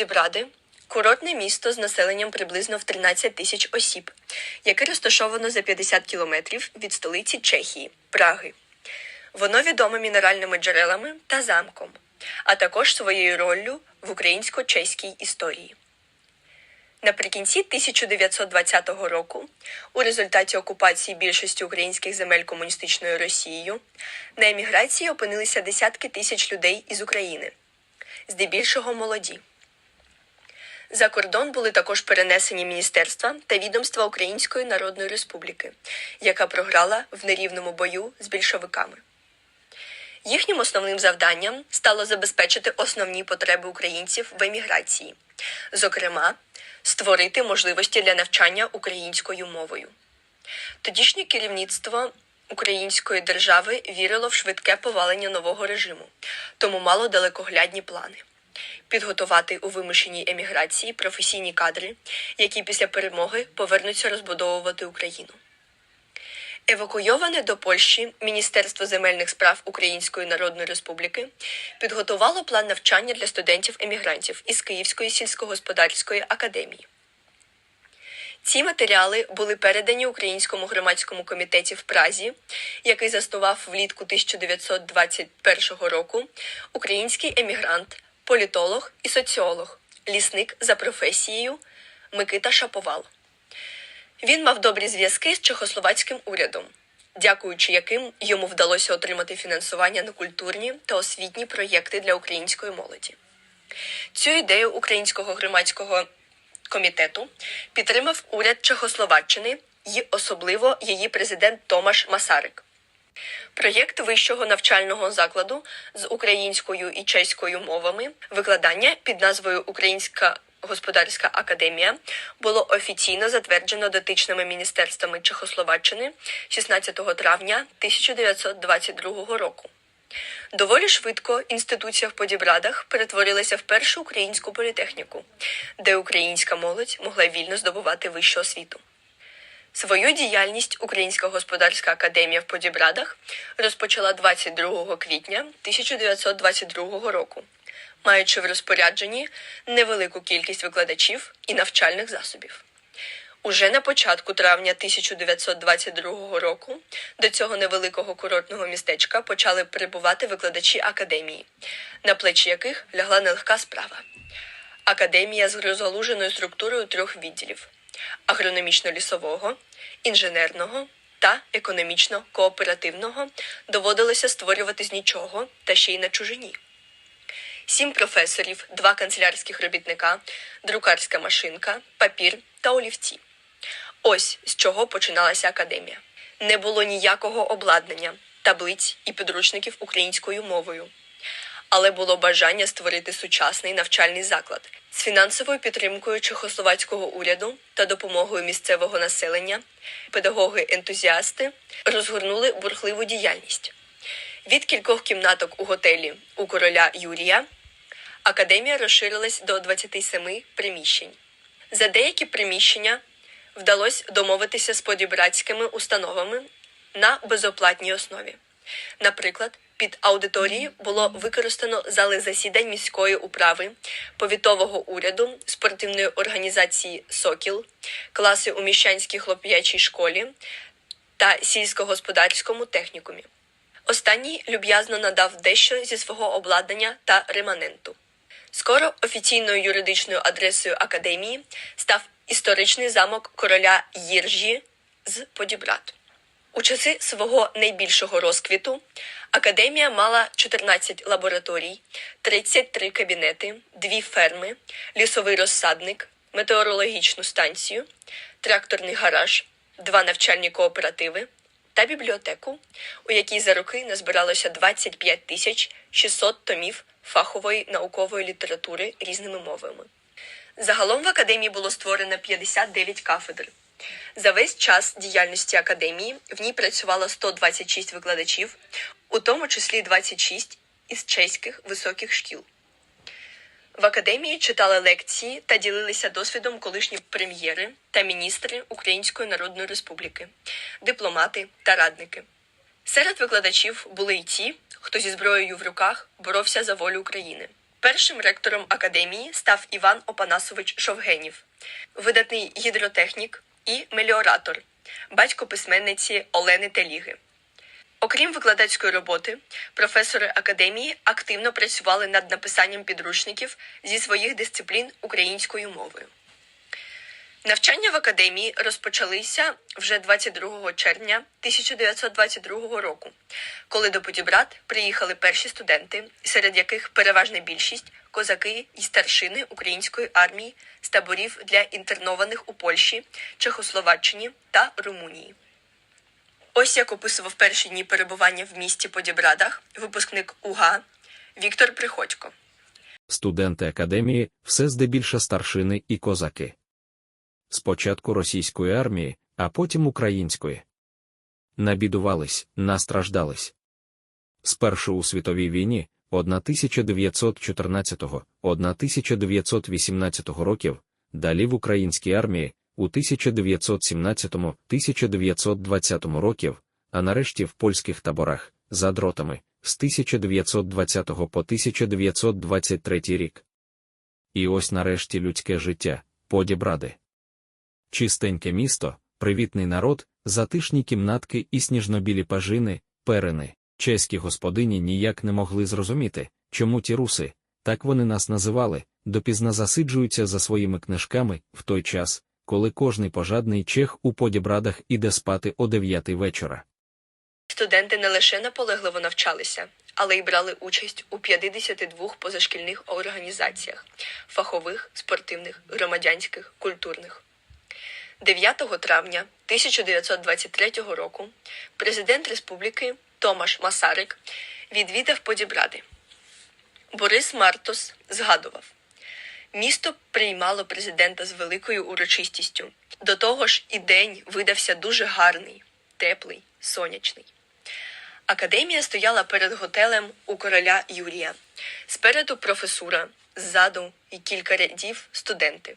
Подібради курортне місто з населенням приблизно в 13 тисяч осіб, яке розташовано за 50 кілометрів від столиці Чехії Праги. Воно відоме мінеральними джерелами та замком, а також своєю роллю в українсько-чеській історії. Наприкінці 1920 року, у результаті окупації більшості українських земель комуністичною Росією, на еміграції опинилися десятки тисяч людей із України, здебільшого молоді. За кордон були також перенесені міністерства та відомства Української Народної Республіки, яка програла в нерівному бою з більшовиками. Їхнім основним завданням стало забезпечити основні потреби українців в еміграції, зокрема, створити можливості для навчання українською мовою. Тодішнє керівництво української держави вірило в швидке повалення нового режиму, тому мало далекоглядні плани. Підготувати у вимушеній еміграції професійні кадри, які після перемоги повернуться розбудовувати Україну. Евакуйоване до Польщі Міністерство земельних справ Української Народної Республіки підготувало план навчання для студентів-емігрантів із Київської сільськогосподарської академії. Ці матеріали були передані Українському громадському комітеті в Празі, який заснував влітку 1921 року український емігрант, політолог і соціолог, лісник за професією Микита Шаповал. Він мав добрі зв'язки з чехословацьким урядом, дякуючи яким йому вдалося отримати фінансування на культурні та освітні проєкти для української молоді. Цю ідею українського громадського комітету підтримав уряд Чехословаччини і особливо її президент Томаш Масарик. Проєкт вищого навчального закладу з українською і чеською мовами викладання під назвою Українська господарська академія було офіційно затверджено дотичними міністерствами Чехословаччини 16 травня 1922 року. Доволі швидко інституція в Подібрадах перетворилася в першу українську політехніку, де українська молодь могла вільно здобувати вищу освіту. Свою діяльність Українська господарська академія в Подібрадах розпочала 22 квітня 1922 року, маючи в розпорядженні невелику кількість викладачів і навчальних засобів. Уже на початку травня 1922 року до цього невеликого курортного містечка почали прибувати викладачі академії, на плечі яких лягла нелегка справа. Академія з розгалуженою структурою трьох відділів: агрономічно-лісового, інженерного та економічно-кооперативного доводилося створювати з нічого та ще й на чужині. Сім професорів, два канцелярських робітника, друкарська машинка, папір та олівці. Ось з чого починалася академія. Не було ніякого обладнання, таблиць і підручників українською мовою. Але було бажання створити сучасний навчальний заклад з фінансовою підтримкою чехословацького уряду та допомогою місцевого населення. Педагоги-ентузіасти розгорнули бурхливу діяльність. Від кількох кімнаток у готелі у короля Юрія академія розширилась до 27 приміщень. За деякі приміщення вдалося домовитися з подібратськими установами на безоплатній основі. Наприклад, під аудиторії було використано зали засідань міської управи, повітового уряду, спортивної організації Сокіл, класи у міщанській хлоп'ячій школі та сільськогосподарському технікумі. Останній люб'язно надав дещо зі свого обладнання та реманенту. Скоро офіційною юридичною адресою академії став історичний замок короля Їржі з Подібрат. У часи свого найбільшого розквіту академія мала 14 лабораторій, 33 кабінети, дві ферми, лісовий розсадник, метеорологічну станцію, тракторний гараж, два навчальні кооперативи та бібліотеку, у якій за роки назбиралося 25 тисяч 600 томів фахової наукової літератури різними мовами. Загалом в академії було створено 59 кафедр. За весь час діяльності академії в ній працювало 126 викладачів, у тому числі 26 із чеських високих шкіл. В академії читали лекції та ділилися досвідом колишні прем'єри та міністри Української Народної Республіки, дипломати та радники. Серед викладачів були й ті, хто зі зброєю в руках боровся за волю України. Першим ректором академії став Іван Опанасович Шовгенів, видатний гідротехнік і меліоратор, батько письменниці Олени Теліги. Окрім викладацької роботи, професори академії активно працювали над написанням підручників зі своїх дисциплін українською мовою. Навчання в академії розпочалися вже 22 червня 1922 року, коли до Подібрат приїхали перші студенти, серед яких переважна більшість козаки і старшини української армії з таборів для інтернованих у Польщі, Чехословаччині та Румунії. Ось як описував перші дні перебування в місті Подібрадах випускник УГА Віктор Приходько. Студенти академії все здебільша старшини і козаки. Спочатку російської армії, а потім української. Набідувались, настраждались. Спершу у світовій війні 1914-1918 років, далі в українській армії у 1917-1920 років, а нарешті в польських таборах за дротами з 1920 по 1923 рік. І ось нарешті людське життя, подібради. Чистеньке місто, привітний народ, затишні кімнатки і сніжнобілі пажини, перини. Чеські господині ніяк не могли зрозуміти, чому ті руси, так вони нас називали, допізна засиджуються за своїми книжками в той час, коли кожний пожадний чех у подібрадах іде спати о дев'ятий вечора. Студенти не лише наполегливо навчалися, але й брали участь у 52 позашкільних організаціях фахових, спортивних, громадянських, культурних. 9 травня 1923 року президент республіки Томаш Масарик відвідав Подібради. Борис Мартос згадував: місто приймало президента з великою урочистістю. До того ж, і день видався дуже гарний, теплий, сонячний. Академія стояла перед готелем у короля Юрія. Спереду професура, ззаду і кілька рядів студенти.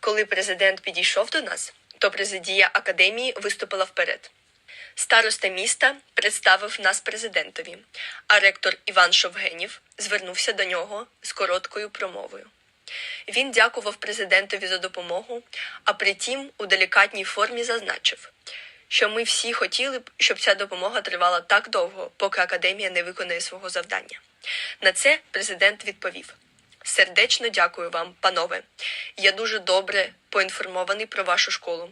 Коли президент підійшов до нас, то президія академії виступила вперед. Староста міста представив нас президентові, а ректор Іван Шовгенів звернувся до нього з короткою промовою. Він дякував президентові за допомогу, а притім у делікатній формі зазначив, що ми всі хотіли б, щоб ця допомога тривала так довго, поки академія не виконає свого завдання. На це президент відповів: Сердечно дякую вам, панове. Я дуже добре поінформований про вашу школу.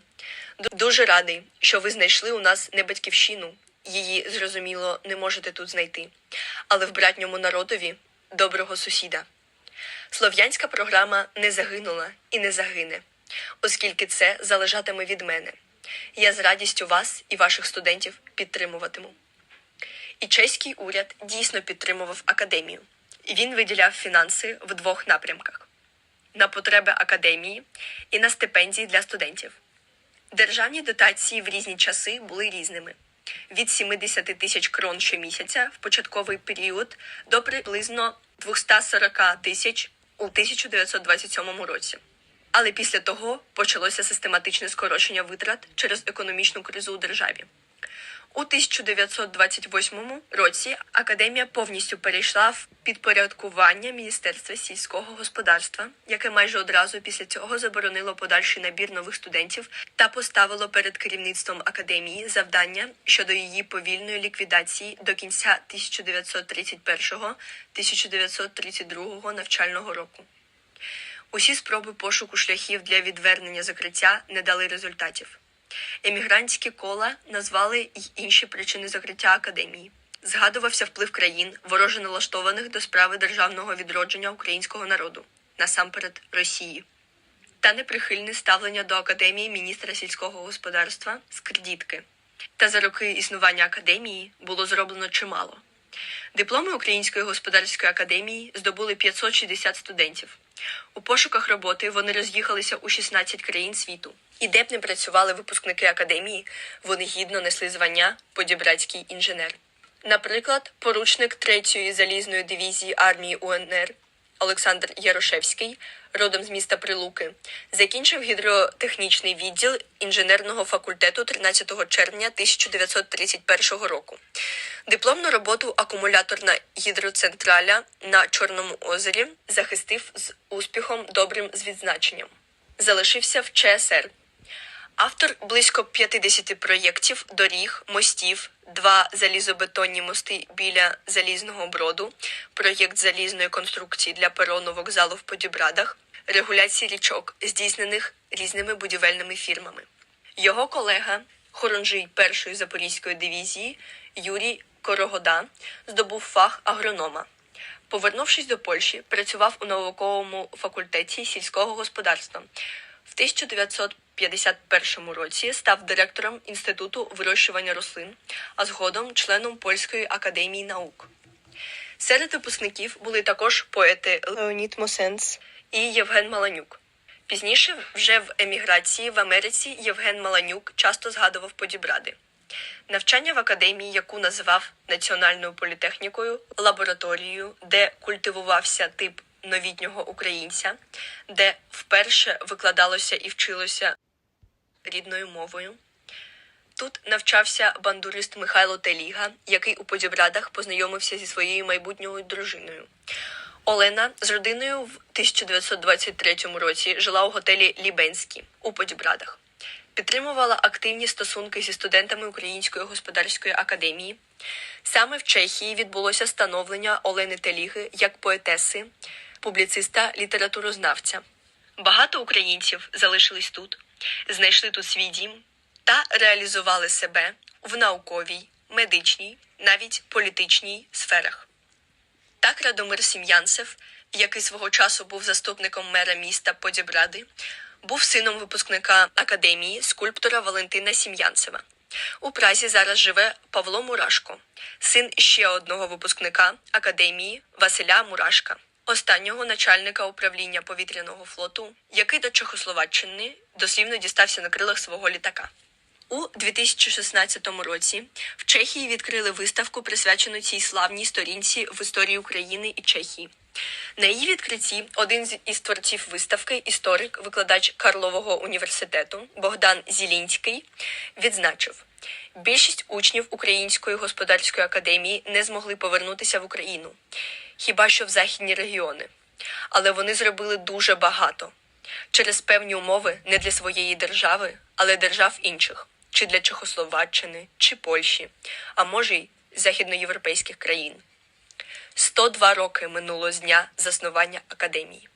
Дуже радий, що ви знайшли у нас не батьківщину. Її, зрозуміло, не можете тут знайти, але в братньому народові доброго сусіда. Слов'янська програма не загинула і не загине, оскільки це залежатиме від мене. Я з радістю вас і ваших студентів підтримуватиму. І чеський уряд дійсно підтримував академію. Він виділяв фінанси в двох напрямках: на потреби академії і на стипендії для студентів. Державні дотації в різні часи були різними: від 70 тисяч крон щомісяця в початковий період до приблизно 240 тисяч у 1927 році. Але після того почалося систематичне скорочення витрат через економічну кризу у державі. У 1928 році академія повністю перейшла в підпорядкування Міністерства сільського господарства, яке майже одразу після цього заборонило подальший набір нових студентів та поставило перед керівництвом академії завдання щодо її повільної ліквідації до кінця 1931-1932 навчального року. Усі спроби пошуку шляхів для відвернення закриття не дали результатів. Емігрантські кола назвали й інші причини закриття академії. Згадувався вплив країн, вороже налаштованих до справи державного відродження українського народу, насамперед Росії, та неприхильне ставлення до академії міністра сільського господарства Скрдітки. Та за роки існування академії було зроблено чимало. Дипломи Української господарської академії здобули 560 студентів. У пошуках роботи вони роз'їхалися у 16 країн світу. І де б не працювали випускники академії, вони гідно несли звання подібратський інженер. Наприклад, поручник 3-ї залізної дивізії армії УНР Олександр Ярошевський, родом з міста Прилуки, закінчив гідротехнічний відділ інженерного факультету 13 червня 1931 року. Дипломну роботу акумуляторна гідроцентраля на Чорному озері захистив з успіхом добрим з відзначенням. Залишився в ЧСР. Автор близько 50 проєктів доріг, мостів, два залізобетонні мости біля залізного броду, проєкт залізної конструкції для перону вокзалу в Подібрадах, регуляції річок, здійснених різними будівельними фірмами. Його колега, хорунжий першої запорізької дивізії Юрій Корогода, здобув фах агронома. Повернувшись до Польщі, працював у науковому факультеті сільського господарства. В 1951 році став директором Інституту вирощування рослин, а згодом членом Польської академії наук. Серед випускників були також поети Леонід Мосенс і Євген Маланюк. Пізніше, вже в еміграції в Америці, Євген Маланюк часто згадував Подібради. Навчання в академії, яку називав Національною політехнікою, лабораторією, де культивувався тип новітнього українця, де вперше викладалося і вчилося рідною мовою. Тут навчався бандурист Михайло Теліга, який у Подібрадах познайомився зі своєю майбутньою дружиною. Олена з родиною в 1923 році жила у готелі Лібенський у Подібрадах. Підтримувала активні стосунки зі студентами Української господарської академії. Саме в Чехії відбулося становлення Олени Теліги як поетеси, публіциста, літературознавця. Багато українців залишились тут, знайшли тут свій дім та реалізували себе в науковій, медичній, навіть політичній сферах. Так Радомир Сім'янцев, який свого часу був заступником мера міста Подібради, був сином випускника академії скульптора Валентина Сім'янцева. У Празі зараз живе Павло Мурашко, син ще одного випускника академії Василя Мурашка, останнього начальника управління повітряного флоту, який до Чехословаччини дослівно дістався на крилах свого літака. У 2016 році в Чехії відкрили виставку, присвячену цій славній сторінці в історії України і Чехії. На її відкритті один з із творців виставки, історик, викладач Карлового університету Богдан Зілінський, відзначив: більшість учнів Української господарської академії не змогли повернутися в Україну, хіба що в західні регіони. Але вони зробили дуже багато через певні умови не для своєї держави, але держав інших, чи для Чехословаччини, чи Польщі, а може й західноєвропейських країн. 102 роки минуло з дня заснування академії.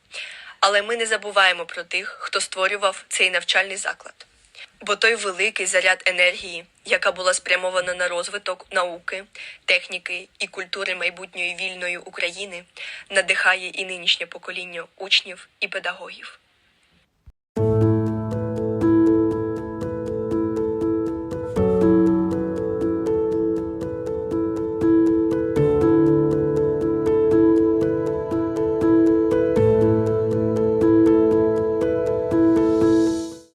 Але ми не забуваємо про тих, хто створював цей навчальний заклад. Бо той великий заряд енергії, яка була спрямована на розвиток науки, техніки і культури майбутньої вільної України, надихає і нинішнє покоління учнів і педагогів.